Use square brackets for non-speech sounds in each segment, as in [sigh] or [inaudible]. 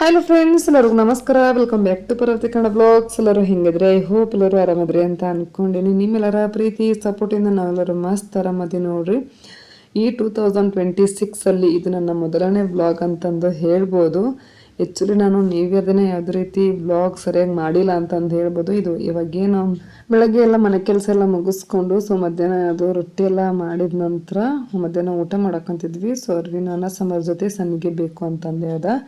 Hello friends ಎಲ್ಲರಿಗೂ ನಮಸ್ಕಾರ. Welcome back to Parvathi Kannada blogs ಎಲ್ಲರೂ ಹೆಂಗಿದ್ರೆ? ಐ ಹೋಪ್ ಎಲ್ಲರೂ ಆರಾಮದ್ರಿ ಅಂತ ಅಂದ್ಕೊಂಡಿನಿ ನಿಮ್ಮೆಲ್ಲರ ಪ್ರೀತಿ ಸಪೋರ್ಟಿಂದ ನಾವೆಲ್ಲರೂ ಮಸ್ತ್ ಆರಾಮದಿ ನೋಡ್ರಿ. ಈ ಟೂ ತೌಸಂಡ್ ಟ್ವೆಂಟಿ ಸಿಕ್ಸಲ್ಲಿ ಇದು ನನ್ನ ಮೊದಲನೇ ಬ್ಲಾಗ್ ಅಂತಂದು ಹೇಳ್ಬೋದು. ಆ್ಯಕ್ಚುಲಿ ನಾನು ನ್ಯೂ ಅದನ್ನೇ ದಿನ ಯಾವುದೇ ರೀತಿ ಬ್ಲಾಗ್ ಸರಿಯಾಗಿ ಮಾಡಿಲ್ಲ ಅಂತಂದು ಹೇಳ್ಬೋದು. ಇದು ಇವಾಗೇನು ಬೆಳಗ್ಗೆ ಎಲ್ಲ ಮನೆ ಕೆಲಸ ಎಲ್ಲ ಮುಗಿಸ್ಕೊಂಡು ಸೊ ಮಧ್ಯಾಹ್ನ ಅದು ರೊಟ್ಟಿ ಎಲ್ಲ ಮಾಡಿದ ನಂತರ ಮಧ್ಯಾಹ್ನ ಊಟ ಮಾಡಕ್ಕಂತಿದ್ವಿ ಸೊ ಅರ್ವಿನ ಅನ್ನ ಸಮರ್ ಜೊತೆ ಸಣ್ಣಗೆ ಬೇಕು ಅಂತಂದು ಹೇಳ್ದ.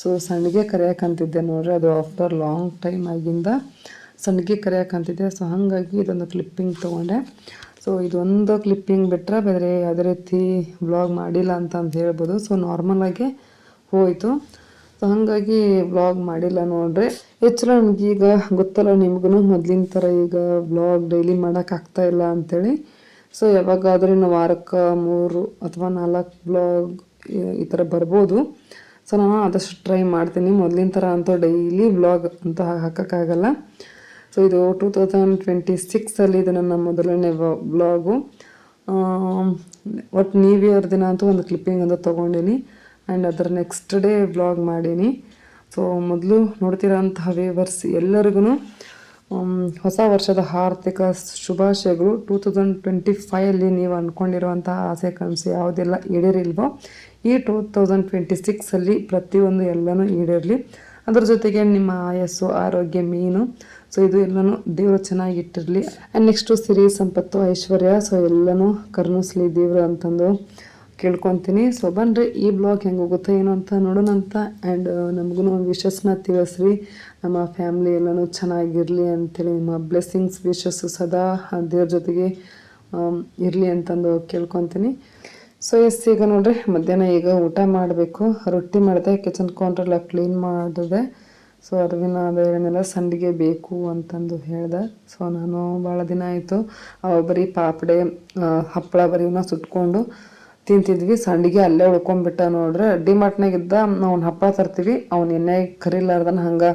ಸೊ ಸಣ್ಣಗೆ ಕರೆಯೋಕ್ಕಂತಿದ್ದೆ ನೋಡ್ರಿ, ಅದು ಆಫ್ಟರ್ ಲಾಂಗ್ ಟೈಮ್ ಆಗಿಂದ ಸಣ್ಣಗೆ ಕರೆಯೋಕ್ಕಂತಿದ್ದೆ ಸೊ ಹಾಗಾಗಿ ಇದೊಂದು ಕ್ಲಿಪ್ಪಿಂಗ್ ತೊಗೊಂಡೆ. ಸೊ ಇದೊಂದು ಕ್ಲಿಪ್ಪಿಂಗ್ ಬಿಟ್ಟರೆ ಬೇರೆ ಯಾವುದೇ ರೀತಿ ವ್ಲಾಗ್ ಮಾಡಿಲ್ಲ ಅಂತ ಅಂತ ಹೇಳ್ಬೋದು ಸೊ ನಾರ್ಮಲಾಗಿ ಹೋಯಿತು. ಸೊ ಹಾಗಾಗಿ ವ್ಲಾಗ್ ಮಾಡಿಲ್ಲ ನೋಡ್ರಿ. ಹೆಚ್ಚು ನನಗೀಗ ಗೊತ್ತಲ್ಲ ನಿಮ್ಗೂ ಮೊದಲಿನ ಥರ ಈಗ ವ್ಲಾಗ್ ಡೈಲಿ ಮಾಡೋಕ್ಕಾಗ್ತಾ ಇಲ್ಲ ಅಂಥೇಳಿ ಸೊ ಯಾವಾಗಾದ್ರೂ ವಾರಕ್ಕೆ ಮೂರು ಅಥವಾ ನಾಲ್ಕು ಬ್ಲಾಗ್ ಈ ಥರ ಬರ್ಬೋದು. ಸೊ ನಾನು ಆದಷ್ಟು ಟ್ರೈ ಮಾಡ್ತೀನಿ. ಮೊದಲಿನ ಥರ ಅಂತೂ ಡೈಲಿ ವ್ಲಾಗ್ ಅಂತ ಹಾಕೋಕ್ಕಾಗಲ್ಲ. ಸೊ ಇದು ಟೂ ತೌಸಂಡ್ ಟ್ವೆಂಟಿ ಸಿಕ್ಸಲ್ಲಿ ಇದು ನನ್ನ ಮೊದಲನೇ ವ್ಲಾಗು ಒಟ್ಟು ನ್ಯೂ ಇಯರ್ ದಿನ ಅಂತೂ ಒಂದು ಕ್ಲಿಪ್ಪಿಂಗ್ ಅಂತ ತೊಗೊಂಡಿನಿ. ಆ್ಯಂಡ್ ಅದರ ನೆಕ್ಸ್ಟ್ ಡೇ ವ್ಲಾಗ್ ಮಾಡೀನಿ. ಸೊ ಮೊದಲು ನೋಡ್ತಿರೋಂತಹ ವೇವರ್ಸ್ ಎಲ್ಲರಿಗೂ ಹೊಸ ವರ್ಷದ ಆರ್ಥಿಕ ಶುಭಾಶಯಗಳು. ಟೂ ತೌಸಂಡ್ ಟ್ವೆಂಟಿ ಫೈವಲ್ಲಿ ನೀವು ಅಂದ್ಕೊಂಡಿರುವಂಥ ಆಸೆ ಕನಸು ಯಾವುದೆಲ್ಲ ಈಡೇರಿಲ್ವೋ, ಈ ಟೂ ತೌಸಂಡ್ ಟ್ವೆಂಟಿ ಸಿಕ್ಸಲ್ಲಿ ಪ್ರತಿಯೊಂದು ಎಲ್ಲನೂ ಈಡೇರಲಿ. ಅದ್ರ ಜೊತೆಗೆ ನಿಮ್ಮ ಆಯಸ್ಸು, ಆರೋಗ್ಯ, ಮೀನು, ಸೊ ಇದು ಎಲ್ಲನೂ ದೇವರು ಚೆನ್ನಾಗಿಟ್ಟಿರಲಿ ಆ್ಯಂಡ್ ನೆಕ್ಸ್ಟು ಸಿರಿ ಸಂಪತ್ತು, ಐಶ್ವರ್ಯ, ಸೊ ಎಲ್ಲನೂ ಕರುಣಿಸ್ಲಿ ದೇವರು ಅಂತಂದು ಕೇಳ್ಕೊತೀನಿ. ಸೊ ಬನ್ರಿ, ಈ ಬ್ಲಾಗ್ ಹೆಂಗೆ ಹೋಗುತ್ತೆ, ಏನು ಅಂತ ನೋಡೋಣಂತ ಆ್ಯಂಡ್ ನಮಗೂ ಒಂದು ವಿಶಸ್ನ ತಿಳಿಸ್ರಿ. ನಮ್ಮ ಫ್ಯಾಮ್ಲಿ ಎಲ್ಲನೂ ಚೆನ್ನಾಗಿರಲಿ ಅಂತೇಳಿ, ನಿಮ್ಮ ಬ್ಲೆಸ್ಸಿಂಗ್ಸ್ ವಿಶಸ್ಸು ಸದಾ ದೇವ್ರ ಜೊತೆಗೆ ಇರಲಿ ಅಂತಂದು ಕೇಳ್ಕೊತೀನಿ. ಸೊ ಎಸ್ ಈಗ ನೋಡ್ರಿ, ಮಧ್ಯಾಹ್ನ ಈಗ ಊಟ ಮಾಡಬೇಕು. ರೊಟ್ಟಿ ಮಾಡಿದೆ ಕಿಚನ್ ಕೌಂಟ್ರೆಲ್ಲ ಕ್ಲೀನ್ ಮಾಡಿದೆ. ಸೊ ಅರ್ವಿನ ಅದೇನೆಲ್ಲ ಸಂಡಿಗೆ ಬೇಕು ಅಂತಂದು ಹೇಳ್ದೆ. ಸೊ ನಾನು ಭಾಳ ದಿನ ಆಯಿತು. ಬರೀ ಪಾಪಡೆ ಹಪ್ಪಳ ಹಪ್ಪಳ ಬರೀವನ್ನ ಸುಟ್ಕೊಂಡು ತಿಂತಿದ್ವಿ, ಸಂಡಿಗೆ ಅಲ್ಲೇ ಉಳ್ಕೊಂಡ್ಬಿಟ್ಟ ನೋಡ್ರಿ, ಡಿಮಾರ್ಟ್ನಾಗ ಇದ್ದ ಅವ್ನ ಹಪ್ಪಳ ತರ್ತೀವಿ, ಅವ್ನು ಎಣ್ಣೆ ಕರಿಲಾರ್ದನ ಹಂಗೆ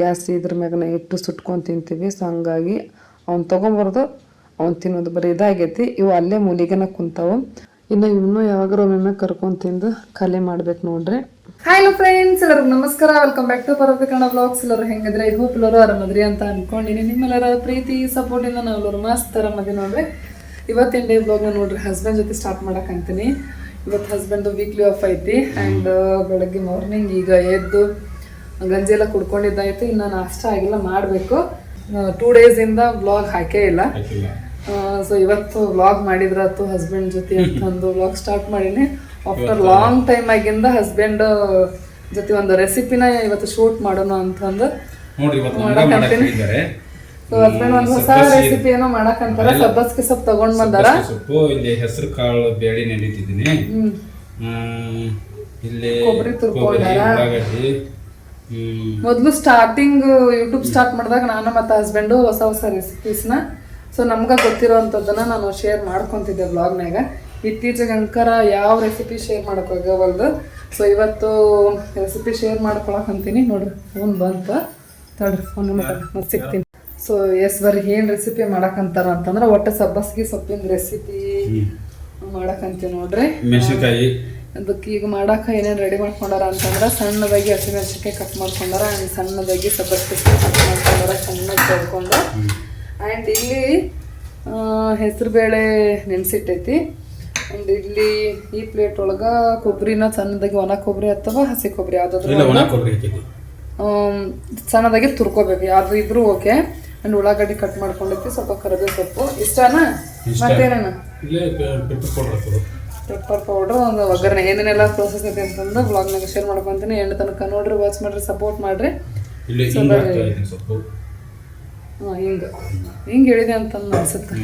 ಗ್ಯಾಸ್ ಇದ್ರ ಮ್ಯಾಗನ ಇಟ್ಟು ಸುಟ್ಕೊಂಡು ತಿಂತೀವಿ, ಸೊ ಹಂಗಾಗಿ ಅವ್ನು ತೊಗೊಂಬಾರ್ದು, ಅವ್ನು ತಿನ್ನೋದು ಬರೀ ಇದಾಗೈತಿ. ಇವು ಅಲ್ಲೇ ಮೂಲಿಗೆನ ಕುಂತಾವು. ಇನ್ನು ಇವನು ಯಾವಾಗಾರ ಒಮ್ಮೆ ಕರ್ಕೊಂಡು ತಿಂದು ಖಾಲಿ ಮಾಡ್ಬೇಕು ನೋಡ್ರಿ. ಹಲೋ ಫ್ರೆಂಡ್ಸ್ ಎಲ್ಲರಿಗೂ ನಮಸ್ಕಾರ. ವೆಲ್ಕಮ್ ಬ್ಯಾಕ್ ಟು ಪರ್ವತ ಕನ್ನಡ ಬ್ಲಾಗ್ಸ್ ಎಲ್ಲರೂ ಹೆಂಗಿದ್ರೆ? ಹೋಪ್ ಎಲ್ಲರೂ ಆರಾಮದ್ರಿ ಅಂತ ಅನ್ಕೊಂಡಿನಿ. ನಿಮ್ಮೆಲ್ಲರ ಪ್ರೀತಿ ಸಪೋರ್ಟಿಂದ ನಾವೆಲ್ಲರೂ ಮಸ್ತ್ ಆರಾಮದಿ ನೋಡ್ರಿ. ಇವತ್ತಿನ ಡೇ ಬ್ಲಾಗ್ನ ನೋಡ್ರಿ. ಹಸ್ಬೆಂಡ್ ಜೊತೆ ಸ್ಟಾರ್ಟ್ ಮಾಡಕ್ಕಂತೀನಿ ಇವತ್ತು ಹಸ್ಬೆಂಡ್ ವೀಕ್ಲಿ ಆಫ್ ಐತಿ. ಆ್ಯಂಡ್ ಬೆಳಗ್ಗೆ ಮಾರ್ನಿಂಗ್ ಈಗ ಎದ್ದು ಗಂಜಿ ಎಲ್ಲ ಕುಡ್ಕೊಂಡಿದ್ದಾಯ್ತು. ಇನ್ನು ನಾಷ್ಟ ಆಗಿಲ್ಲ ಮಾಡಬೇಕು. ಟೂ ಡೇಸಿಂದ ಬ್ಲಾಗ್ ಹಾಕೇ ಇಲ್ಲ. ಸೊ ಇವತ್ತು ವ್ಲಾಗ್ ಮಾಡಿದ್ರಾತು ಹಸ್ಬೆಂಡ್ ಜೊತೆ ಅಂತಂದು ವ್ಲಾಗ್ ಸ್ಟಾರ್ಟ್ ಮಾಡೀನಿ. ಆಫ್ಟರ್ ಲಾಂಗ್ ಟೈಮ್ ಆಗಿಂದ ಹಸ್ಬೆಂಡ್ ಜೊತೆ ಒಂದು ರೆಸಿಪಿನ ಇವತ್ತು ಶೂಟ್ ಮಾಡೋಣ ಅಂತಂದು ಸೊ ಹಸ್ಬೆಂಡ್ ಒಂದು ಹೊಸ ರೆಸಿಪಿ ಏನೋ ಮಾಡಕ್ಕಂತಾರ ಸಬ್ಬಸ್ಗೆ ಸೊಪ್ಪು ತಗೊಂಡ್ ಬಂದಾರ? ಸಬ್ಬಸ್ಗೆ ಸೊಪ್ಪು ಇಲ್ಲಿ ಹೆಸರು ಕಾಳು ಬೇಳೆ ಹ್ಮ್, ಇಲ್ಲಿ ಕೊಬ್ಬರಿ ತುರ್ಕೊಂಡಾರ. ಮೊದಲು ಸ್ಟಾರ್ಟಿಂಗ್ ಯೂಟ್ಯೂಬ್ ಸ್ಟಾರ್ಟ್ ಮಾಡಿದಾಗ ನಾನು ಮತ್ತು ಹಸ್ಬೆಂಡು ಹೊಸ ಹೊಸ ರೆಸಿಪೀಸ್ನ ಸೊ ನಮ್ಗೆ ಗೊತ್ತಿರೋವಂಥದ್ದನ್ನು ನಾನು ಶೇರ್ ಮಾಡ್ಕೊತಿದ್ದೆ ಬ್ಲಾಗ್ನಾಗ ಇತ್ತೀಚೆಗೆ ಅಂಕರ ಯಾವ ರೆಸಿಪಿ ಶೇರ್ ಮಾಡಕ್ ಹೋಗವಲ್ದು ಸೊ ಇವತ್ತು ರೆಸಿಪಿ ಶೇರ್ ಮಾಡ್ಕೊಳಕ್ ಅಂತೀನಿ. ನೋಡ್ರಿ ಫೋನ್ ಬಂತು. ತಡ್ರಿ ಫೋನ್ ಮತ್ತೆ ಸಿಗ್ತೀನಿ. ಸೊ ಎಸ್ ಬರ್ರಿ ಏನು ರೆಸಿಪಿ ಮಾಡಕ್ಕಂತಾರ ಅಂತಂದ್ರೆ ಒಟ್ಟು ಸಬ್ಬಸ್ಗಿ ಸೊಪ್ಪಿನ ರೆಸಿಪಿ ಮಾಡಕ್ಕಂತೀವಿ ನೋಡ್ರಿ. ಮೆಣಸಿನಕಾಯಿ. ಅದಕ್ಕೆ ಈಗ ಮಾಡಕ್ಕೆ ಏನೇನು ರೆಡಿ ಮಾಡ್ಕೊಂಡಾರ ಅಂತಂದ್ರೆ ಸಣ್ಣದಾಗಿ ಹಸಿಮೆಣಸಿನ್ಕಾಯಿ ಕಟ್ ಮಾಡ್ಕೊಂಡಾರ ಆ್ಯಂಡ್ ಸಣ್ಣದಾಗಿ ಸಬ್ಬಸ್ಗೆ ಕಟ್ ಮಾಡ್ಕೊಂಡಾರ ಸಣ್ಣಗೆ ತೊಳ್ಕೊಂಡು. ಆ್ಯಂಡ್ ಇಲ್ಲಿ ಹೆಸರುಬೇಳೆ ನೆನೆಸಿಟ್ಟೈತಿ. ಆ್ಯಂಡ್ ಇಲ್ಲಿ ಈ ಪ್ಲೇಟ್ ಒಳಗೆ ಕೊಬ್ಬರಿನ ಸಣ್ಣದಾಗಿ ಒಣ ಕೊಬ್ಬರಿ ಅಥವಾ ಹಸಿ ಕೊಬ್ಬರಿ ಯಾವುದಾದ್ರು ಸಣ್ಣದಾಗಿ ತುರ್ಕೋಬೇಕು ಯಾವ್ದು ಇದ್ರೂ ಓಕೆ ಆ್ಯಂಡ್ ಉಳ್ಳಾಗಡ್ಡಿ ಕಟ್ ಮಾಡ್ಕೊಂಡೈತಿ ಸ್ವಲ್ಪ ಕರಿಬೇವು ಸೊಪ್ಪು ಇಷ್ಟನಾ? ಮತ್ತೇನ ಮತ್ತೇನೇನ? ಪೆಪ್ಪರ್ ಪೌಡರ್ ಒಂದು ಒಗ್ಗರಣೆ. ಏನೇನೆಲ್ಲ ಪ್ರೋಸೆಸ್ ಐತೆ ಅಂತಂದು ಬ್ಲಾಗ್ನಾಗ ಶೇರ್ ಮಾಡ್ಕೊಂತೀನಿ. ಎಂಡ್ ತನಕ ನೋಡ್ರಿ ವಾಚ್ ಮಾಡ್ರಿ ಸಪೋರ್ಟ್ ಮಾಡ್ರಿ. ಹಿಂಗೆ ಹಿಂಗೆ. ಹೇಳಿದೆ ಅಂತ ಅನ್ಸುತ್ತೆ.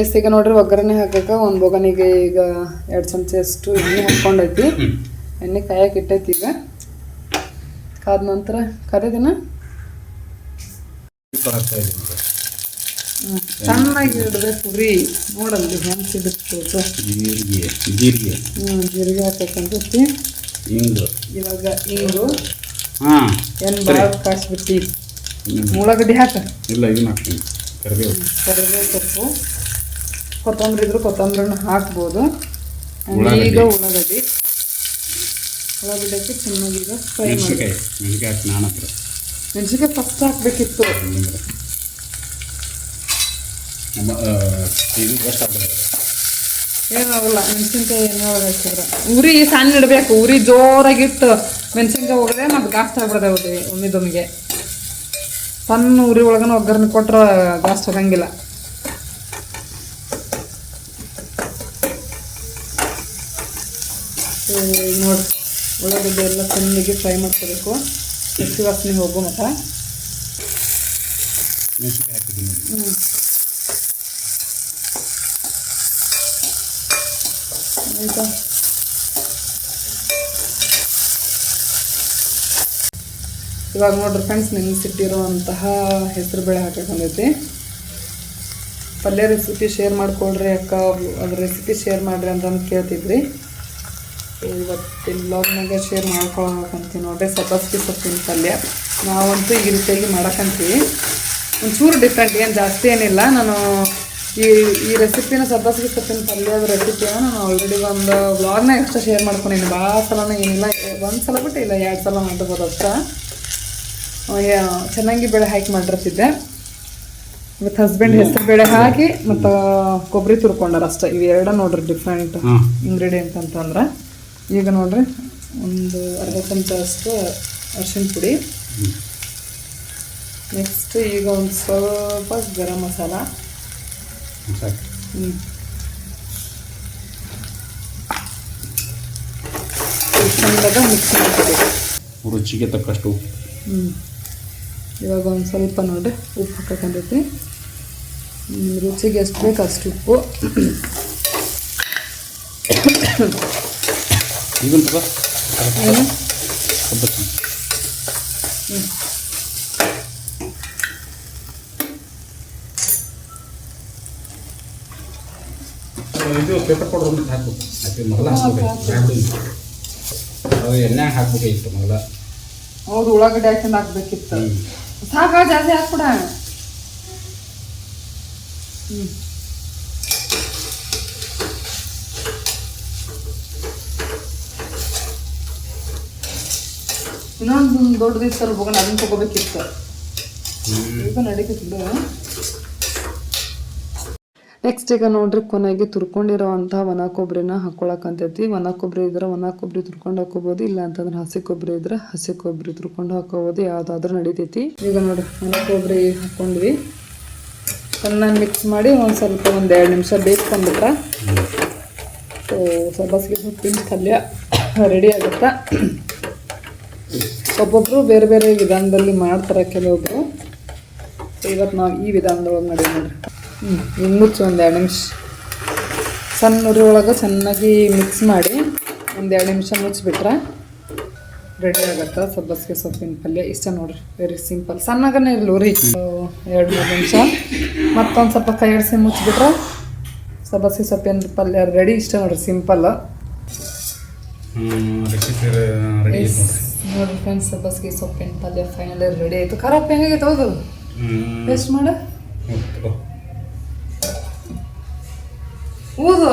ಎಸ್ ಈಗ ನೋಡ್ರಿ ಒಗ್ಗರಣೆ ಹಾಕಕ್ಕೆ ಒಂದು ಬೊಗನಿಗೆ ಈಗ ಎರಡು ಚಮಚ ಅಷ್ಟು ಎಣ್ಣೆ ಹಾಕ್ಕೊಂಡೈತಿ. ಎಣ್ಣೆ ಕಾಯಕ್ಕೆ ಇಟ್ಟೈತಿ ಈಗ. ಕಾದ ನಂತರ ಕರೆದಿನ. ಚೆನ್ನಾಗಿ ಇಡಬೇಕು ರೀ ನೋಡಲ್ರಿ ಹೆಂಗೆ ಸಿಗುತ್ತೆ ಜೀರಿಗೆ ಜೀರಿಗೆ. ಹ್ಞೂ ಜೀರಿಗೆ ಹಾಕಕ್ಕಂತೈತಿ ಹಿಂಗು ಇವಾಗ ಹಿಂಗು ಹಾಂ ಏನು ಭಾಳ ಕಾಯಿಸ್ಬಿಟ್ಟು ಉಳ್ಳಾಗಡ್ಡಿ ಹಾಕ. ಇಲ್ಲ ಇದನ್ನ ಹಾಕ್ತೀನಿ. ಕರಿಬೇವು. ಕರಿಬೇವು ಸೊಪ್ಪು ಕೊತ್ತಂಬರಿ. ಇದ್ರೆ ಕೊತ್ತಂಬರಿನ ಹಾಕ್ಬೋದು. ಈಗ ಉಳ್ಳಾಗಡ್ಡಿ. ಚೆನ್ನಾಗಿ ಈಗ ಫ್ರೈ ಮೆಣಸಿನ್ಕಾಯಿ ಮೆಣಸಿನ್ಕಾಯಿ ಹಾಕಿ ನಾನು ಹತ್ರ. ಮೆಣಸಿನ್ಕಾಯಿ ಫಸ್ಟ್ ಹಾಕ್ಬೇಕಿತ್ತು. ಇದು ಫಸ್ಟ್ ಏನಾಗಲ್ಲ ಮೆಣಸಿನ್ಕಾಯಿ ಏನೋ ಹಾಕಿದ್ರೆ? ಉರಿ ಸಣ್ಣ ಇಡಬೇಕು ಉರಿ ಜೋರಾಗಿಟ್ಟು ಮೆಣಸಿನ್ಕಾಯಿ ಹೋಗದೆ ಮತ್ತು ಗಾಸ್ಟ್ ಆಗ್ಬಿಡದೆ ಹೋಗಿ ಒಮ್ಮಿದೊಮ್ಮಿಗೆ. ಸಣ್ಣ ಉರಿ ಒಳಗನ ಒಗ್ಗರಣೆ ಕೊಟ್ರೆ ಗಾಸ್ಟ್ ಆಗಂಗಿಲ್ಲ. ನೋಡಿ. ಉಳ್ಳಾಗಡ್ಡೆ ಎಲ್ಲ ಚೆನ್ನಾಗಿ ಫ್ರೈ ಮಾಡ್ಕೋಬೇಕು. ಹಸಿ ವಾಸನೆ ಹೋಗೋ ಮಟ್ಟ. ಹ್ಞೂ ಆಯ್ತಾ? ಇವಾಗ ನೋಡ್ರಿ ಫ್ರೆಂಡ್ಸ್ ನೆನೆಸಿಟ್ಟಿರುವಂತಹ ಹೆಸರು ಬೇಳೆ ಹಾಕಬೇಕಂದೈತಿ ಪಲ್ಯ ರೆಸಿಪಿ ಶೇರ್ ಮಾಡ್ಕೊಳ್ರಿ ಅಕ್ಕ ಅವ್ರು. ಅದ್ರ ರೆಸಿಪಿ ಶೇರ್ ಮಾಡ್ರಿ ಅಂತಂದು ಕೇಳ್ತಿದ್ರಿ. So, ಇವತ್ತಿನ ಬ್ಲಾಗ್ನಾಗ ಶೇರ್ ಮಾಡ್ಕೊಳಕಂತೀವಿ ನೋಡ್ರಿ ಸಬ್ಬಸ್ಗಿ ಸೊಪ್ಪಿನ ಪಲ್ಯ. ನಾವಂತೂ ಈ ರೀತಿಯಾಗಿ ಮಾಡಕಂತೀವಿ. ಒಂಚೂರು ಡಿಫ್ರೆಂಟ್ ಏನು ಜಾಸ್ತಿ ಏನಿಲ್ಲ. ನಾನು ಈ ಈ ರೆಸಿಪಿನ ಸಬ್ಬಸ್ಗಿ ಸೊಪ್ಪಿನ ಪಲ್ಯದ ರೆಸಿಪಿನ ನಾನು ಆಲ್ರೆಡಿ ಒಂದು ಬ್ಲಾಗ್ನ ಎಕ್ಸ್ಟ್ರಾ ಶೇರ್ ಮಾಡ್ಕೊಂಡಿನಿ ಭಾಳ ಸಲ ಏನಿಲ್ಲ. ಒಂದು ಸಲ ಬಿಟ್ಟು ಇಲ್ಲ ಎರಡು ಸಲ ಮಾಡ್ಬೋದು ಅಷ್ಟ. ಚೆನ್ನಾಗಿ ಬೆಳೆ ಹಾಕಿ ಮಾಡಿರ್ತಿದ್ದೆ. ಇವತ್ತು ಹಸ್ಬೆಂಡ್ ಹೆಸರು ಬೇಳೆ ಹಾಕಿ ಮತ್ತು ಕೊಬ್ಬರಿ ತುರ್ಕೊಂಡಾರ ಅಷ್ಟೇ. ಇವೆರಡ ನೋಡ್ರಿ ಡಿಫ್ರೆಂಟ್ ಇಂಗ್ರೀಡಿಯೆಂಟ್ ಅಂತಂದ್ರೆ. ಈಗ ನೋಡ್ರಿ ಒಂದು ಅರ್ಧ ಚಮಚಷ್ಟು ಅರಿಶಿನ ಪುಡಿ. ನೆಕ್ಸ್ಟ್ ಈಗ ಒಂದು ಸ್ವಲ್ಪ ಗರಂ ಮಸಾಲ. ಹ್ಞೂ ಚಂದಾಗ ಮಿಕ್ಸ್ ಮಾಡ್ಕೋಬೇಕು. ರುಚಿಗೆ ತಕ್ಕಷ್ಟು ಹ್ಞೂ ಇವಾಗ ಒಂದು ಸ್ವಲ್ಪ ನೋಡ್ರಿ ಉಪ್ಪು ಹಾಕಕ್ಕಂತೈತಿ ರುಚಿಗೆ ಎಷ್ಟು ಬೇಕು ಅಷ್ಟು ಉಪ್ಪು. ಇದನ್ನು ತಗೋ ಏನು ಸಬ್ಬಕ್ಕಿ ಇದು ಪೇಪರ್ ಪೌಡರ್ ಅಂತ ಹಾಕ್ಬೇಕು ಎಣ್ಣೆ ಹಾಕ್ಬೇಕಾಗಿತ್ತು ಹೌದು ಉಳ್ಳಾಗಡ್ಡೆ ಹಾಕೊಂಡು ಹಾಕ್ಬೇಕಿತ್ತು ಸಾಕ ಜಾಸ್ತಿ ಹಾಕ್ಬಿಡ ಹ್ಞೂ ಇನ್ನೊಂದು ದೊಡ್ಡದಿತ್ತಲ್ಲ ಹೋಗೋಣ ಅದನ್ನ ತಗೋಬೇಕಿತ್ತು. ಈಗ ನೆಕ್ಸ್ಟ್ ಈಗ ನೋಡ್ರಿ ಕೊನೆಗೆ ತುರ್ಕೊಂಡಿರೋವಂಥ ಒಣ ಕೊಬ್ಬರಿನ ಹಾಕೊಳಕಂತೈತಿ ಒಣ ಕೊಬ್ಬರಿ ಇದ್ರೆ ಒಣ ಕೊಬ್ಬರಿ ತುರ್ಕೊಂಡು ಹಾಕೋಬೋದು ಇಲ್ಲ ಅಂತಂದ್ರೆ ಹಸಿ ಕೊಬ್ಬರಿ ಇದ್ರೆ ಹಸಿ ಕೊಬ್ಬರಿ ತುರ್ಕೊಂಡು ಹಾಕೋಬೋದು ಯಾವುದಾದ್ರೂ ನಡೀತೈತಿ. ಈಗ ನೋಡ್ರಿ ಒಣ ಕೊಬ್ಬರಿ ಹಾಕೊಂಡ್ವಿ. ಚೆನ್ನಾಗಿ ಮಿಕ್ಸ್ ಮಾಡಿ ಒಂದು ಸ್ವಲ್ಪ ಒಂದು ಎರಡು ನಿಮಿಷ ಬೇಯಿಸ್ಕೊಂಡ್ಬಿಟ್ರೆ ಸೊ ಸಬ್ಬಸ್ಗೆ ಸೊಪ್ಪಿನ ಪಲ್ಯ ರೆಡಿ ಆಗುತ್ತಾ? ಒಬ್ಬೊಬ್ಬರು ಬೇರೆ ಬೇರೆ ವಿಧಾನದಲ್ಲಿ ಮಾಡ್ತಾರೆ ಕೆಲವೊಬ್ಬರು ಇವತ್ತು ನಾವು ಈ ವಿಧಾನದೊಳಗೆ ನಡೆಯೋ ನೋಡ್ರಿ. ಹ್ಞೂ ಇನ್ನು ಮುಚ್ಚಿ ಒಂದು ಎರಡು ನಿಮಿಷ. ಸಣ್ಣ ಉರಿ ಒಳಗೆ ಚೆನ್ನಾಗಿ ಮಿಕ್ಸ್ ಮಾಡಿ ಒಂದು ಎರಡು ನಿಮಿಷ ಮುಚ್ಚಿಬಿಟ್ರೆ ರೆಡಿ ಆಗುತ್ತೆ. ಸಬ್ಬಸ್ಗೆ ಸೊಪ್ಪಿನ ಪಲ್ಯ. ಇಷ್ಟ ನೋಡ್ರಿ ವೆರಿ ಸಿಂಪಲ್ ಸಣ್ಣಗನೇ ಇರಲಿ ಉರಿ ಎರಡು ಮೂರು ನಿಮಿಷ. ಮತ್ತೊಂದು ಸ್ವಲ್ಪ ಕೈ ಆಡಿಸಿ ಮುಚ್ಚಿಬಿಟ್ರೆ ಸಬ್ಬಸ್ಗೆ ಸೊಪ್ಪಿನ ಪಲ್ಯ ರೆಡಿ ಇಷ್ಟ ನೋಡ್ರಿ ಸಿಂಪಲ್ ನೋಡ್ರಿ ಫ್ರೆಂಡ್ಸ್ ಸಬ್ಬಸಿಗೆ ಸೊಪ್ಪಿನ ಪಲ್ಯ ಫೈನಲ್ ರೆಡಿ ಆಯಿತು. ಖರಾಬ್ ಹೆಂಗಾಗೈತೆ ಹೌದು ಟೇಸ್ಟ್ ಮಾಡು. ಊದು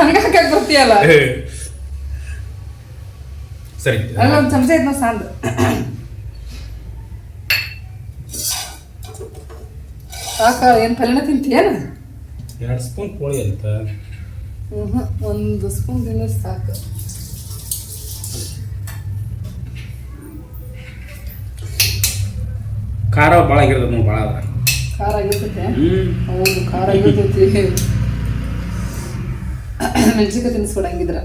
ಹಂಗಾಕ ಬರ್ತೀಯಲ್ಲ? ಸರಿ. ಅಲ್ಲ ಒಂದು ಚಮಚ ಐತೆ ನಾವು ಸಾಂದು ಸಾಕ ಏನು ಪಲ್ಯನ ತಿಂತೀಯೇನ ಎರಡು ಸ್ಪೂನ್ ಕೋಳಿ ಅಂತ. ಹ್ಞೂ ಒಂದು ಸ್ಪೂನ್ ತಿಂದ್ರೆ ಸಾಕು. ಖಾರ ಭಾಳ ಆಗಿರ್ತದೆ ನೋಡಿ ಭಾಳ ಅದ. ಖಾರ ಆಗಿರ್ತೈತೆ? ಹ್ಞೂ ಹೌದು ಖಾರ ಆಗಿರ್ತೈತಿ. ಮೆಣಸಿನ್ಕಾಯಿ ತಿನ್ಸ್ಕೊಡ ಹಂಗಿದ್ರ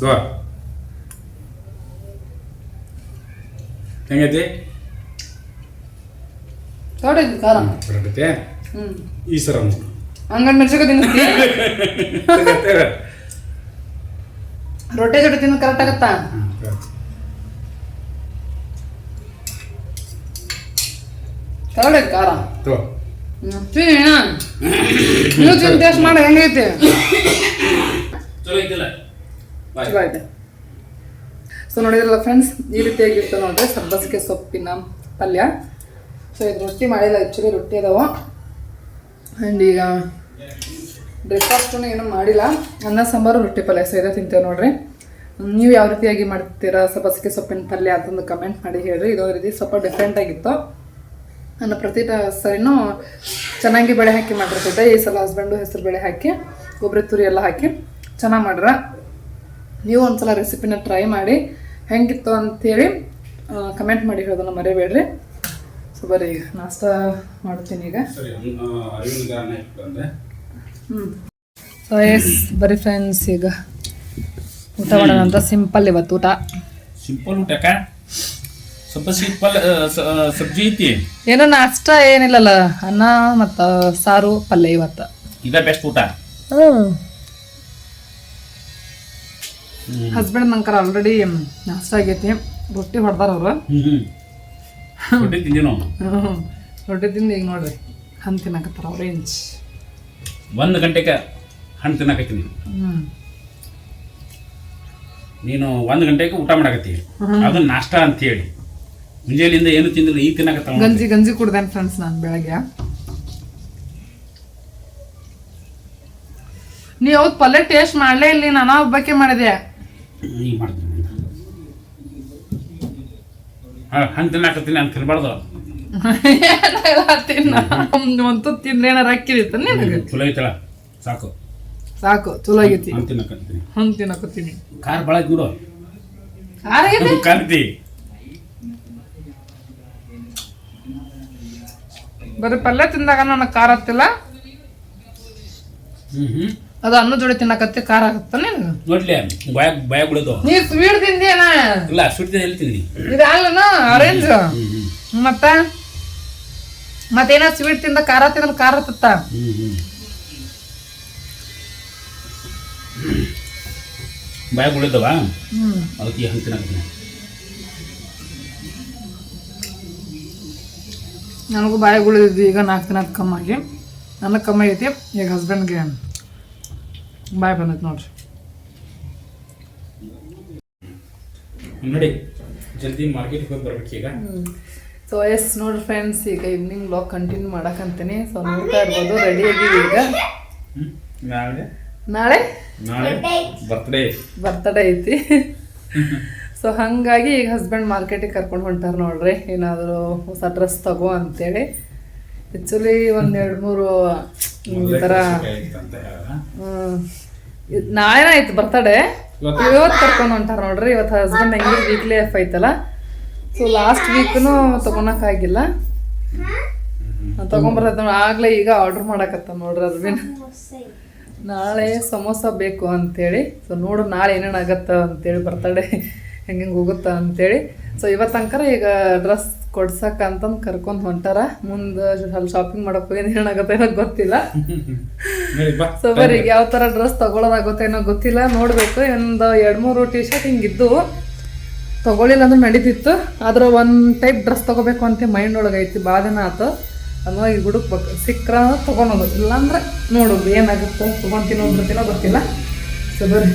ತಗೋ. ಹೆಂಗೈತಿ? ತೊಡೈತಿ ಖಾರ. ಬರಕತ್ತೆ ಹ್ಞೂ ಈ ಸರ ನೋಡು. ಹಂಗಂಡ್ ಮೆಣಸಿನ್ಕಾಯಿ ತಿನ್ನಿಸ್ತೀಯ [laughs] ರೊಟ್ಟೆ ಜೊತೆ ತಿನ್ನೋದು ಕರೆಕ್ಟ್ ಆಗತ್ತಾ? ಐತಿ ಖಾರ. ನೀವು ತಿಂದು ಟೇಸ್ಟ್ ಮಾಡಿ ಹೆಂಗೈತಿ? ಚಲೋ ಐತೆ. ಸೊ ನೋಡಿದ್ರಲ್ಲ ಫ್ರೆಂಡ್ಸ್ ಈ ರೀತಿಯಾಗಿತ್ತು ನೋಡ್ರಿ ಸಬ್ಬಸಿಗೆ ಸೊಪ್ಪಿನ ಪಲ್ಯ. ಸೊ ಇದು ರೊಟ್ಟಿ ಮಾಡಿಲ್ಲ ಆ್ಯಕ್ಚುಲಿ ರೊಟ್ಟಿ ಅದಾವ. ಆ್ಯಂಡ್ ಈಗ ಬ್ರೇಕ್ಫಾಸ್ಟು ಏನೂ ಮಾಡಿಲ್ಲ. ಅನ್ನ, ಸಾಂಬಾರು, ರೊಟ್ಟಿ ಪಲ್ಯ ಇದೇ ತಿಂತೇವೆ ನೋಡ್ರಿ. ನೀವು ಯಾವ ರೀತಿಯಾಗಿ ಮಾಡ್ತೀರಾ ಸಬ್ಬಸಿಗೆ ಸೊಪ್ಪಿನ ಪಲ್ಯ ಅಂತಂದು ಕಮೆಂಟ್ ಮಾಡಿ ಹೇಳ್ರಿ. ಇದೊಂದು ರೀತಿ ಸ್ವಲ್ಪ ಡಿಫ್ರೆಂಟ್ ಆಗಿತ್ತು. ನಾನು ಪ್ರತಿ ಸರಿನೂ ಚೆನ್ನಾಗಿ ಬೆಳೆ ಹಾಕಿ ಮಾಡಿರ್ತಿದ್ದೆ. ಈ ಸಲ ಹಸ್ಬೆಂಡು ಹೆಸರು ಬೇಳೆ ಹಾಕಿ, ಕೊಬ್ಬರಿ ತುರಿ ಎಲ್ಲ ಹಾಕಿ ಚೆನ್ನಾಗಿ ಮಾಡ್ರ. ನೀವು ಒಂದ್ಸಲ ರೆಸಿಪಿನ ಟ್ರೈ ಮಾಡಿ ಹೆಂಗಿತ್ತು ಅಂತೇಳಿ ಕಮೆಂಟ್ ಮಾಡಿ ಹೇಳೋದನ್ನ ಮರೆಯಬೇಡ್ರಿ ಸೊ, ಬರೀ ನಾಷ್ಟ ಮಾಡ್ತೀನಿ ಈಗ. ಸೊ ಎಸ್ ಬರೀ ಫ್ರೆಂಡ್ಸ್ ಈಗ ಊಟ ಮಾಡೋಣ ಅಂತ ಸಿಂಪಲ್ ಇವತ್ತು ಊಟ. ಸಿಂಪಲ್ ಊಟಕ್ಕ ಸ್ವಲ್ಪ ಸಿಂಪಲ್ ಸಬ್ಜಿ ಐತಿ? ಏನೋ ನಾಷ್ಟ ಏನಿಲ್ಲಲ್ಲ ಅನ್ನ ಮತ್ತು ಸಾರು ಪಲ್ಯ ಇವತ್ತು. ಇದ ಬೆಸ್ಟ್ ಊಟ? ಹಸ್ಬೆಂಡ್ ನಂಕರ ಆಲ್ರೆಡಿ ನಾಷ್ಟ ಆಗೈತಿ. ರೊಟ್ಟಿ ಹೊಡ್ದಾರ ಅವರು. ರೊಟ್ಟಿ ತಿಂದಿನ? ರೊಟ್ಟಿ ತಿಂದು ಈಗ ನೋಡ್ರಿ ಹಣ್ಣು ತಿನ್ನಕತ್ತಾರ ಆರೆಂಜ್ ಒಂದು ಗಂಟೆಗೆ ಹಣ್ಣು ತಿನ್ನಕತ್ತೀನಿ ನೀನು. ಒಂದು ಗಂಟೆಗೆ ಊಟ ಮಾಡಕತ್ತಿ ಅದು ನಾಷ್ಟ ಅಂತ ಹೇಳಿ. ಮುಂಜಾನೆಯಿಂದ ಏನು ತಿಂದಿಲ್ಲ ಈ ತಿನ್ನಕತ್ತ ಗಂಜಿ ಗಂಜಿ ಕುಡ್ದೇನೆ ಫ್ರೆಂಡ್ಸ್ ನಾನು ಬೆಳಗ್ಗೆ? ನೀ ಯಾವ್ದು ಪಲ್ಯ ಟೇಸ್ಟ್ ಮಾಡಲೇ ಇಲ್ಲ ನಾನು ಒಬ್ಬಕ್ಕೆ ಮಾಡಿದೆ. ಈಗ ಮಾಡ್ತೀನಿ ಹಾಂ ಹಣ್ಣು ತಿನ್ನಕತ್ತೀನಿ ಅಂತ ತಿನ್ಬಾರ್ದು ತಿನ್ನ. ಒಂದು ತಿಂದ್ರೆ ಏನಾರ ಇತ್ತ ನಿನಗೆ? ಚಲೋ ಐತಳ ಸಾಕು. ಸಾಕು ಚಲೋ ಆಗೈತಿ ಹಣ್ಣು ತಿನ್ನಕತ್ತೀನಿ ಹಂಗೆ ತಿನ್ನಕತ್ತೀನಿ ಖಾರ ಭಾಳ ಐತಿ ನೋಡು. ಆರಾಗೈತಿ ಕಾಣ್ತಿ ಬರೀ ಪಲ್ಯ ತಿಂದಾಗ ನನಗೆ ಖಾರ ಹತ್ತಿಲ್ಲ. ಅದು ಅನ್ನ ಜೋಡಿ ತಿನ್ನಕತ್ತಿ ಖಾರ ಆಗತ್ತ ನಿನಗೆ? ನೋಡ್ಲಿ ಭಯ ಬಾಯಾಗ ಬಿಡೋದು. ನೀ ಸ್ವೀಟ್ ತಿಂದೇನ ಇಲ್ಲ ಸ್ವೀಟ್ ತಿಂದ ಎಲ್ಲಿ ತಿಂದಿ? ಇದು ಅಲ್ಲನ? ಅರೇಂಜ್ ಮತ್ತ? ಮತ್ತೇನ ಸ್ವೀಟ್ ತಿಂದ ಖಾರ ತಿಂದ ಖಾರ ಹತ್ತತ್ತ ಹ್ಮ್ ಬಾಯಾಗ ಉಳಿದವ? ಅದಕ್ಕೆ ಹಂಗೆ ತಿನ್ನಕ್ಕೆ ನನಗೂ ಬಾಯಾಗ ಉಳಿದಿದ್ದು ಈಗ ನಾಲ್ಕು ದಿನ ಕಮ್ಮಾಗಿ ನನಗೆ ಕಮ್ಮಿ ಐತಿ ಈಗ ಹಸ್ಬೆಂಡ್ಗೆ ಬಾಯ್ ಬಂದೈತೆ ನೋಡ್ರಿ. ನೋಡಿ ಜಲ್ದಿ ಮಾರ್ಕೆಟ್ಗೆ ಹೋಗಿ ಬರ್ಬೇಕು ಈಗ. ಸೊ ಎಸ್ ನೋಡಿ ಫ್ರೆಂಡ್ಸ್ ಈಗ ಇವ್ನಿಂಗ್ ಬ್ಲಾಗ್ ಕಂಟಿನ್ಯೂ ಮಾಡಕಂತೀನಿ. ಸೊ ನೋಡ್ತಾ ಇರ್ಬೋದು ರೆಡಿ ಆಗಿದೆ ಈಗ. ನಾಳೆ? ಬರ್ತ್ಡೇ ಬರ್ತಡೇ ಐತಿ. [laughs] ಸೊ ಹಾಗಾಗಿ ಈಗ ಹಸ್ಬೆಂಡ್ ಮಾರ್ಕೆಟಿಗೆ ಕರ್ಕೊಂಡು ಹೊಂಟಾರ ನೋಡ್ರಿ. ಏನಾದರೂ ಹೊಸ ಡ್ರೆಸ್ ತಗೋ ಅಂತೇಳಿ. ಆ್ಯಕ್ಚುಲಿ ಒಂದು ಎರಡು ಮೂರು ಈ ಥರ ನಾಳೆನ ಐತಿ ಬರ್ತಡೇ ಇವತ್ತು? ಕರ್ಕೊಂಡು ಹೊಂಟಾರ ನೋಡ್ರಿ. ಇವತ್ತು ಹಸ್ಬೆಂಡ್ ಹೆಂಗೆ ವೀಕ್ಲಿ ಎಫ್ ಐತಲ್ಲ. ಸೊ ಲಾಸ್ಟ್ ವೀಕ್ನು ತಗೊಳಕ್ಕಾಗಿಲ್ಲ. ತಗೊಂಬರತ್ತ ಆಗ್ಲೇ ಈಗ ಆರ್ಡರ್ ಮಾಡಕತ್ತ ನೋಡ್ರಿ ಅರ್ವಿನ್ ನಾಳೆ ಸಮೋಸ ಬೇಕು ಅಂತೇಳಿ. ಸೊ ನೋಡು ನಾಳೆ ಏನೇನು ಆಗತ್ತ ಅಂತೇಳಿ ಬರ್ತಡೆ ಹೆಂಗೆ ಹೋಗುತ್ತ ಅಂತೇಳಿ. ಸೊ ಇವತ್ತಂಕರ ಈಗ ಡ್ರೆಸ್ ಕೊಡ್ಸಕ್ಕ ಅಂತಂದು ಕರ್ಕೊಂಡು ಹೊಂಟಾರ. ಮುಂದೆ ಅಲ್ಲಿ ಶಾಪಿಂಗ್ ಮಾಡಕ್ ಹೋಗಿ ಏನಾಗತ್ತೇನೋ ಗೊತ್ತಿಲ್ಲ. ಸೊ ಬರೀ ಯಾವ ಥರ ಡ್ರೆಸ್ ತಗೊಳ್ಳೋದಾಗುತ್ತೇನೋ ಗೊತ್ತಿಲ್ಲ. ನೋಡಬೇಕು ಒಂದು ಎರಡು ಮೂರು ಟಿ ಶರ್ಟ್ ಹಿಂಗಿದ್ದು ತಗೊಳ್ಳಿಲ್ಲ ಅಂದ್ರೆ ನಡೀತಿತ್ತು. ಆದ್ರೆ ಒಂದು ಟೈಪ್ ಡ್ರೆಸ್ ತಗೋಬೇಕು ಅಂತ ಮೈಂಡ್ ಒಳಗೆ ಐತಿ ಭಾಳ ದಿನ ಆತು. ಈ ಈಗ ಹುಡುಕ್ ಸಿಕ್ಕ್ರ ತೊಗೊಳೋದು ಇಲ್ಲಾಂದ್ರೆ ನೋಡೋದು ಏನಾಗುತ್ತೆ. ತೊಗೊಂತೀನೋ ಬಿಡ್ತೀನೋ ಗೊತ್ತಿಲ್ಲ ಸೊ ಬರ್ರಿ.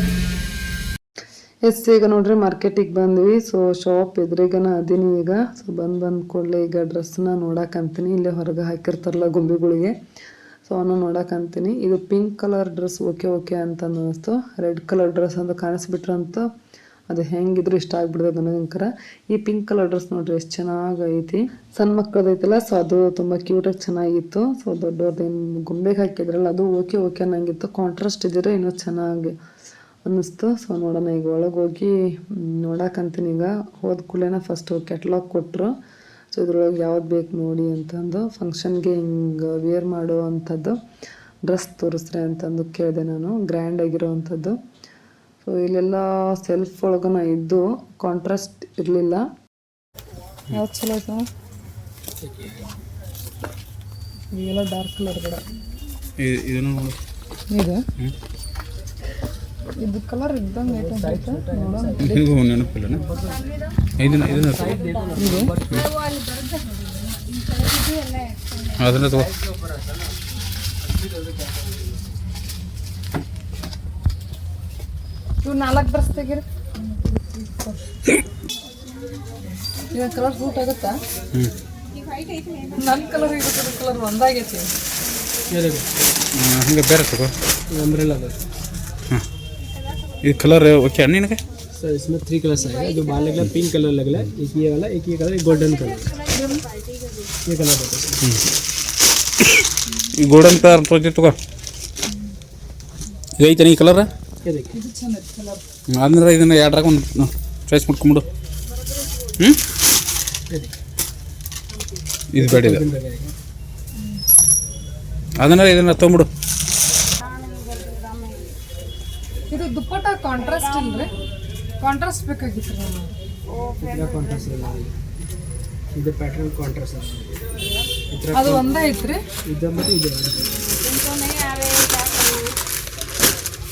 ಎಸ್, ಈಗ ನೋಡ್ರಿ ಮಾರ್ಕೆಟಿಗೆ ಬಂದ್ವಿ. ಸೊ ಶಾಪ್ ಎದುರಿಗನ ಅದೀನಿ ಈಗ. ಸೊ ಬಂದು ಬಂದು ಕೂಡಲೇ ಈಗ ಡ್ರೆಸ್ನ ನೋಡಕ್ಕಂತೀನಿ ಇಲ್ಲೇ ಹೊರಗೆ ಹಾಕಿರ್ತಾರಲ್ಲ ಗೊಂಬೆಗಳಿಗೆ ಸೊ ಅವನ್ನ ನೋಡಕ್ಕಂತೀನಿ ಇದು pink colour dress okay okay ಅಂತ ಅನ್ನಿಸ್ತು ರೆಡ್ ಕಲರ್ ಡ್ರೆಸ್ ಅಂತ ಕಾಣಿಸ್ಬಿಟ್ರಂತ. ಅದು ಹೆಂಗಿದ್ರು ಇಷ್ಟ ಆಗ್ಬಿಡ್ತದೆ ನನಗಂಕರ ಈ ಪಿಂಕ್ ಕಲರ್ ಡ್ರೆಸ್ ನೋಡ್ರಿ ಎಷ್ಟು ಚೆನ್ನಾಗೈತಿ. ಸಣ್ಣ ಮಕ್ಕಳದೈತಲ್ಲ ಸೊ ಅದು ತುಂಬ ಕ್ಯೂಟಾಗಿ ಚೆನ್ನಾಗಿತ್ತು. ಸೊ ದೊಡ್ಡವ್ರದ್ದೇನು ಗೊಂಬೆಗೆ ಹಾಕಿದ್ರಲ್ಲ, ಅದು ಓಕೆ ಓಕೆ ಅನ್ನಂಗಿತ್ತು. ಕಾಂಟ್ರಾಸ್ಟ್ ಇದ್ದರೆ ಇನ್ನೂ ಚೆನ್ನಾಗಿ ಅನ್ನಿಸ್ತು. ಸೊ ನೋಡೋಣ, ಈಗ ಒಳಗೆ ಹೋಗಿ ನೋಡಕ್ಕಂತೀನಿ ಈಗ. ಹೋದ ಕೂಡಲೇನ ಫಸ್ಟ್ ಕೆಟ್ಲಾಗ್ ಕೊಟ್ಟರು ಸೊ ಇದ್ರೊಳಗೆ ಯಾವ್ದು ಬೇಕು ನೋಡಿ ಅಂತಂದು ಫಂಕ್ಷನ್ಗೆ ಹಿಂಗೆ ವೇರ್ ಮಾಡೋ ಅಂಥದ್ದು ಡ್ರೆಸ್ ತೋರಿಸ್ರೆ ಅಂತಂದು ಕೇಳಿದೆ ನಾನು. ಗ್ರ್ಯಾಂಡ್ ಆಗಿರೋ ಅಂಥದ್ದು ಸೊ ಇಲ್ಲೆಲ್ಲ ಸೆಲ್ಫ್ ಒಳಗನ ಇದ್ದು ಕಾಂಟ್ರಾಸ್ಟ್ ಇರಲಿಲ್ಲ. ಯಾವ್ದು ಚಲೋ ಆಯ್ತು? ಇವೆಲ್ಲ ಡಾರ್ಕ್ ಕಲರ್ ಬೇಡ. ಇದು? ಇದು ಕಲರ್ ಇದ್ದಂಗೆ ಐತೆ. ನೋಡೋಣ. ಇದು ನೆನಪಿಲ್ಲ ಇದನ್ನ ಇದನ್ನ ಅದನ್ನ ತಗೋ. ಇವು ನಾಲ್ಕು ಡ್ರೆಸ್ ತೆಗೀರಿ ಇದು ಕಲರ್ ಸೂಟ್ ಆಗುತ್ತಾ ಹ್ಞೂ ನನ್ನ ಕಲರ್ ಇರುತ್ತೆ ಕಲರ್ ಒಂದಾಗೈತಿ ಹಂಗೆ ಬೇರೆ ತಗೋ अम्ब्रेला ಹಾಂ ಇದು ಕಲರ್ ಓಕೆ ನಿನಗೆ सर इसमें थ्री कलर्स आएगा जो बाहर लगला पिंक कलर लगला एक ये वाला एक ये कलर एक गोल्डन कलर ये कलर बताओ ಈ ಗೋಲ್ಡನ್ ಕಲರ್ ತೊಗೊತಿ ತಗೋ ಇದು ಐತೆ ಈ ಕಲರ್ ये देखिए ಅಂದ್ರೆ ಇದನ್ನ ಎರಡ್ರಾಗ ಒಂದು ಚಾಯ್ಸ್ ಮಾಡ್ಕೊಂಬಿಡು. ಹ್ಞೂ ಇದು ಬೇಡ ಇದು. ಅದನ್ನ ಇದನ್ನ ತೊಗೊಂಬಿಡು. ಇದು ದುಪ್ಪಟ್ಟ ಕಾಂಟ್ರಾಸ್ಟ್ ಇಲ್ರಿ? ಕಾಂಟ್ರಾಸ್ಟ್ ಬೇಕಾಗಿತ್ತು ಕಾಂಟ್ರಾಸ್ಟ್ ಇಲ್ಲ ಇದು ಪ್ಯಾಟರ್ನ್ ಕಾಂಟ್ರಾಸ್ಟ್ ಅದು ಒಂದೇ ಐತ್ರಿ? ಇದು ಮತ್ತೆ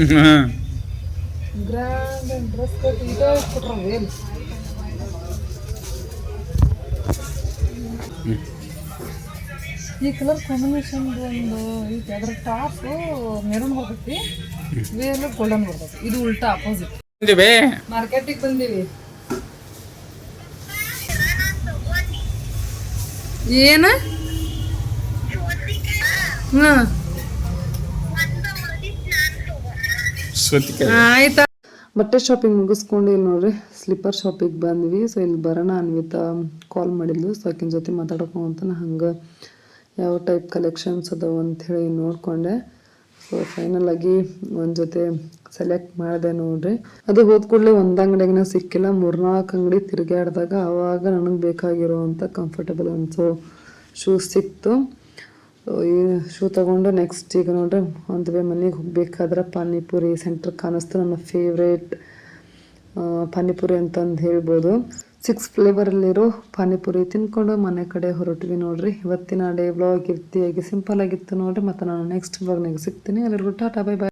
ಈ ಕಲರ್ ಕಾಂಬಿನೇಷನ್ ಒಂದು ಐತಿ ಅದ್ರ ಟಾಪ್ ಮೆರೂನ್ ಬರ್ತೈತಿ. ವೇರ್ ಗೋಲ್ಡನ್ ಬರ್ತೈತಿ. ಇದು ಉಲ್ಟಾ ಅಪೋಸಿಟ್ ಬಂದಿವೆ? ಮಾರ್ಕೆಟಿಗೆ ಬಂದೀವಿ. ಏನು? ಹಾಂ ಆಯ್ತಾ? ಬಟ್ಟೆ ಶಾಪಿಂಗ್ ಮುಗಿಸ್ಕೊಂಡು ಇಲ್ಲಿ ನೋಡ್ರಿ ಸ್ಲಿಪ್ಪರ್ ಶಾಪಿಗೆ ಬಂದ್ವಿ. ಸೊ ಇಲ್ಲಿ ಬರೋಣ ಅನ್ವಿತ ಕಾಲ್ ಮಾಡಿದ್ಲು. ಸೊ ಆಕಿನ ಜೊತೆ ಮಾತಾಡ್ಕೊಂತ ಹಂಗೆ ಯಾವ ಟೈಪ್ ಕಲೆಕ್ಷನ್ಸ್ ಅದಾವ ಅಂಥೇಳಿ ನೋಡಿಕೊಂಡೆ. ಸೊ ಫೈನಲ್ ಆಗಿ ಒಂದು ಜೊತೆ ಸೆಲೆಕ್ಟ್ ಮಾಡಿದೆ ನೋಡ್ರಿ. ಅದು ಹೋದ ಕೂಡಲೇ ಒಂದು ಅಂಗಡಿಗೆ ಸಿಕ್ಕಿಲ್ಲ. ಮೂರ್ನಾಲ್ಕು ಅಂಗಡಿ ತಿರುಗಾಡಿದಾಗ ಆವಾಗ ನನಗೆ ಬೇಕಾಗಿರೋವಂಥ ಕಂಫರ್ಟಬಲ್ ಅನ್ಸೋ ಶೂಸ್ ಸಿಕ್ತು. ಈ ಶೂ ತಗೊಂಡು ನೆಕ್ಸ್ಟ್ ಈಗ ನೋಡ್ರಿ ಒಂದು ವೇ ಮನೆಗೆ ಹೋಗ್ಬೇಕಾದ್ರೆ ಪಾನಿಪುರಿ ಸೆಂಟ್ರ್ ಕಾಣಿಸ್ತು ನಮ್ಮ ಫೇವ್ರೇಟ್ ಪಾನಿಪುರಿ ಅಂತಂದು ಹೇಳ್ಬೋದು. ಸಿಕ್ಸ್ ಫ್ಲೇವರಲ್ಲಿರೋ ಪಾನಿಪುರಿ ತಿನ್ಕೊಂಡು ಮನೆ ಕಡೆ ಹೊರಟ್ವಿ ನೋಡ್ರಿ. ಇವತ್ತಿನ ಡೇ ವ್ಲಾಗ್ ಇರ್ತಿಯಾಗಿ ಸಿಂಪಲ್ ಆಗಿತ್ತು ನೋಡ್ರಿ. ಮತ್ತು ನಾನು ನೆಕ್ಸ್ಟ್ ವ್ಲಾಗ್ನಾಗ ಸಿಗ್ತೀನಿ. ಎಲ್ಲರಿಗೂ ಟಾಟಾ ಬೈ ಬಾಯ್